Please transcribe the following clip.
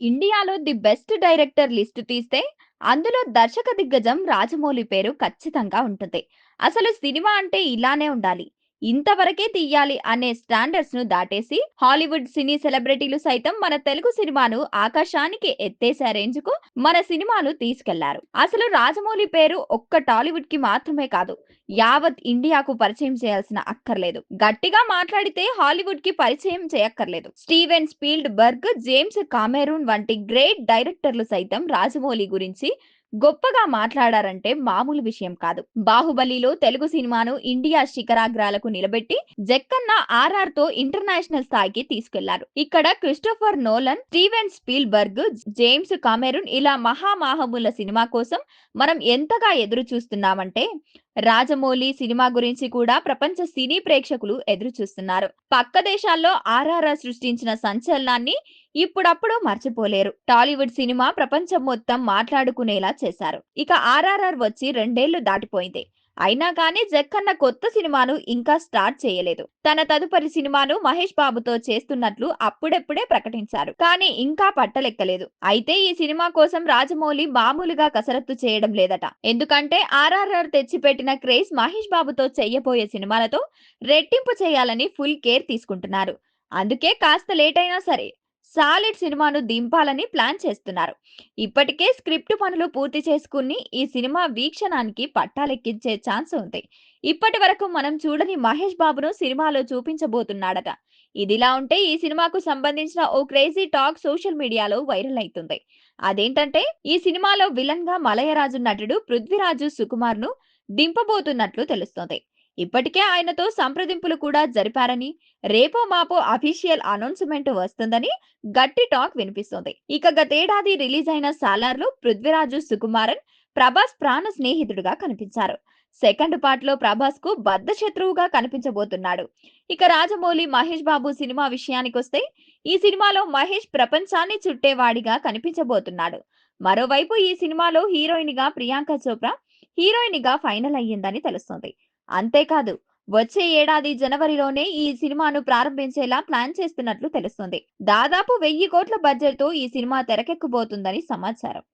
ఇండియాలో the best director list తీస్తే అందులో దర్శక దిగ్గజం రాజమౌళి పేరు ఖచ్చితంగా ఉంటుంది. అసలు సినిమా అంటే ఇలానే ఉండాలి. ఇంతవరకే తీయాలి అనే స్టాండర్డ్స్ను దాటేసి హాలీవుడ్ సినీ సెలబ్రిటీలు సైతం మన తెలుగు సినిమాను ఆకాశానికి ఎత్తేసే రేంజ్కు మన సినిమాను తీసుకెళ్ళారు. అసలు రాజమౌళి పేరు ఒక్క టాలీవుడ్కి మాత్రమే కాదు యావత్ ఇండియాకు పరిచయం చేయాల్సిన అక్కర్లేదు. గట్టిగా మాట్లాడితే హాలీవుడ్కి పరిచయం చేయక్కర్లేదు. Steven Spielberg, James Cameron వంటి గ్రేట్ డైరెక్టర్లు సైతం రాజమౌళి గురించి గొప్పగా మాట్లాడారంటే మామూలు విషయం కాదు. బాహుబలిలో తెలుగు సినిమాను ఇండియా శిఖరాగ్రాలకు నిలబెట్టి జక్కన్న ఆర్ఆర్తో ఇంటర్నేషనల్ స్థాయికి తీసుకెళ్ళారు. ఇక్కడ Christopher Nolan, Steven Spielberg James Cameron ఇలా మహామాహముల సినిమా కోసం మనం ఎంతగా ఎదురు చూస్తున్నామంటే రాజమౌళి సినిమా గురించి కూడా ప్రపంచ సినీ ప్రేక్షకులు ఎదురు చూస్తున్నారు. పక్క దేశాల్లో ఆర్ఆర్ఆర్ సృష్టించిన సంచలనాన్ని ఇప్పుడప్పుడు మర్చిపోలేరు. టాలీవుడ్ సినిమా ప్రపంచం మొత్తం మాట్లాడుకునేలా చేశారు. ఇక ఆర్ఆర్ఆర్ వచ్చి రెండేళ్ళు దాటిపోయింది. అయినా కానీ జక్కన్న కొత్త సినిమాను ఇంకా స్టార్ట్ చేయలేదు. తన తదుపరి సినిమాను మహేష్ బాబుతో చేస్తున్నట్లు అప్పుడెప్పుడే ప్రకటించారు. కానీ ఇంకా పట్టలెక్కలేదు. అయితే ఈ సినిమా కోసం రాజమౌళి మామూలుగా కసరత్తు చేయడం లేదట. ఎందుకంటే ఆర్ఆర్ఆర్ తెచ్చిపెట్టిన క్రేజ్ మహేష్ బాబుతో చెయ్యబోయే సినిమాలతో రెట్టింపు చేయాలని ఫుల్ కేర్ తీసుకుంటున్నారు. అందుకే కాస్త లేట్ అయినా సరే సాలిడ్ సినిమాను దింపాలని ప్లాన్ చేస్తున్నారు. ఇప్పటికే స్క్రిప్ట్ పనులు పూర్తి చేసుకుని ఈ సినిమా వీక్షణానికి పట్టాలెక్కించే ఛాన్స్ ఉంది. ఇప్పటి వరకు మనం చూడని మహేష్ బాబును సినిమాలో చూపించబోతున్నాడట. ఇదిలా ఉంటే ఈ సినిమాకు సంబంధించిన ఓ క్రేజీ టాక్ సోషల్ మీడియాలో వైరల్ అవుతుంది. అదేంటంటే ఈ సినిమాలో విలన్గా మలయరాజు నటుడు పృథ్వీరాజు సుకుమార్ను దింపబోతున్నట్లు తెలుస్తోంది. ఇప్పటికే ఆయనతో సంప్రదింపులు కూడా జరిపారని రేపో మాపో అఫీషియల్ అనౌన్స్మెంట్ వస్తుందని గట్టి టాక్ వినిపిస్తోంది. ఇక గతేడాది రిలీజ్ అయిన సాలార్లు పృథ్వీరాజు సుకుమారన్ ప్రభాస్ ప్రాణ స్నేహితుడుగా కనిపించారు. సెకండ్ పార్ట్లో ప్రభాస్కు బద్ధ శత్రువుగా కనిపించబోతున్నాడు. ఇక రాజమౌళి మహేష్ బాబు సినిమా విషయానికొస్తే ఈ సినిమాలో మహేష్ ప్రపంచాన్ని చుట్టేవాడిగా కనిపించబోతున్నాడు. మరోవైపు ఈ సినిమాలో హీరోయిన్గా ప్రియాంక చోప్రా హీరోయిన్గా ఫైనల్ అయ్యిందని తెలుస్తోంది. అంతేకాదు వచ్చే ఏడాది జనవరిలోనే ఈ సినిమాను ప్రారంభించేలా ప్లాన్ చేస్తున్నట్లు తెలుస్తుంది దాదాపు వెయ్యి కోట్ల బడ్జెట్తో ఈ సినిమా తెరకెక్కబోతుందని సమాచారం.